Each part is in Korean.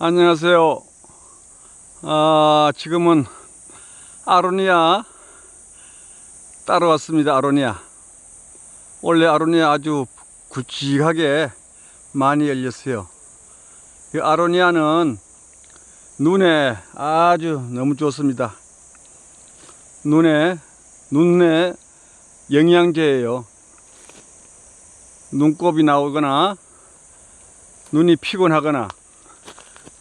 안녕하세요. 아, 지금은 아로니아 따라왔습니다. 아로니아. 원래 아로니아 아주 굵직하게 많이 열렸어요. 이 아로니아는 눈에 아주 너무 좋습니다. 눈에, 눈에 영양제예요. 눈곱이 나오거나 눈이 피곤하거나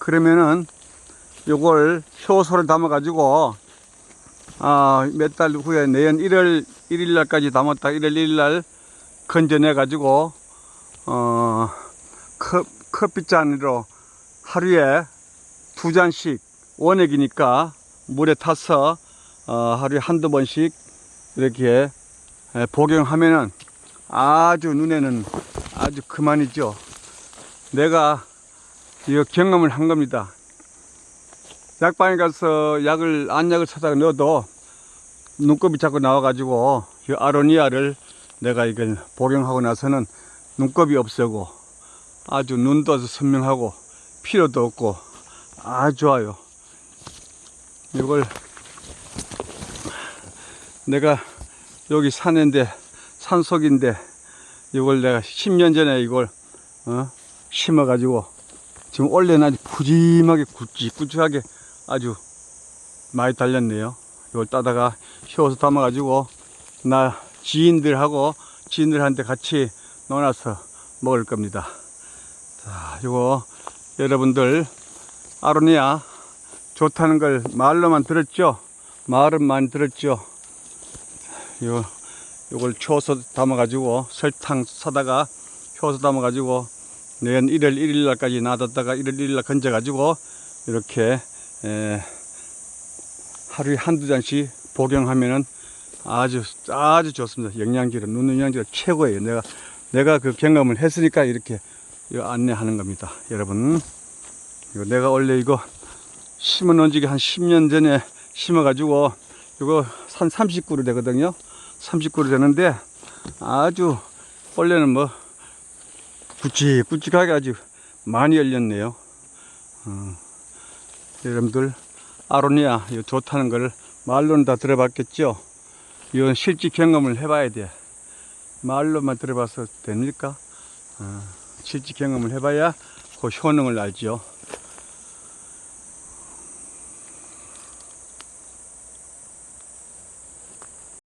그러면은 요걸 효소를 담아 가지고 아, 몇 달 후에 내년 1월 1일 날까지 담았다 1월 1일 날 건져내 가지고 어 컵, 커피잔으로 하루에 두 잔씩 원액이니까 물에 타서 어, 하루에 한두 번씩 이렇게 에, 복용하면은 아주 눈에는 아주 그만이죠. 내가 이거 경험을 한 겁니다. 약방에 가서 약을, 안약을 사다가 넣어도 눈곱이 자꾸 나와가지고 이 아로니아를 내가 이걸 복용하고 나서는 눈곱이 없어고 아주 눈도 아주 선명하고 피로도 없고 아주 좋아요. 이걸 내가 여기 산인데 산속인데 이걸 내가 10년 전에 이걸 어? 심어가지고 지금 원래는 아주 푸짐하게 굵직굵직하게 아주 많이 달렸네요. 이걸 따다가 쉬어서 담아가지고 나 지인들하고 지인들한테 같이 넣어놔서 먹을 겁니다. 자, 이거 여러분들 아로니아 좋다는 걸 말로만 들었죠? 말은 많이 들었죠? 요, 요걸 초서 담아가지고 설탕 사다가 효소 담아가지고 내년 1월 1일 날까지 놔뒀다가 1월 1일 날 건져 가지고 이렇게 에, 하루에 한두 잔씩 복용하면은 아주 아주 좋습니다. 영양제로 눈 영양제로 최고예요. 내가 내가 그 경험을 했으니까 이렇게 안내하는 겁니다. 여러분 이거 내가 원래 이거 심어 놓은 지가 한 10년 전에 심어가지고 이거 한 30그루 되거든요. 30그루 되는데 아주 원래는 뭐 굵직굵직하게 아주 많이 열렸네요. 어, 여러분들 아로니아 좋다는 걸 말로는 다 들어봤겠죠. 이건 실제 경험을 해봐야 돼. 말로만 들어봐서 됩니까? 어, 실제 경험을 해봐야 그 효능을 알죠.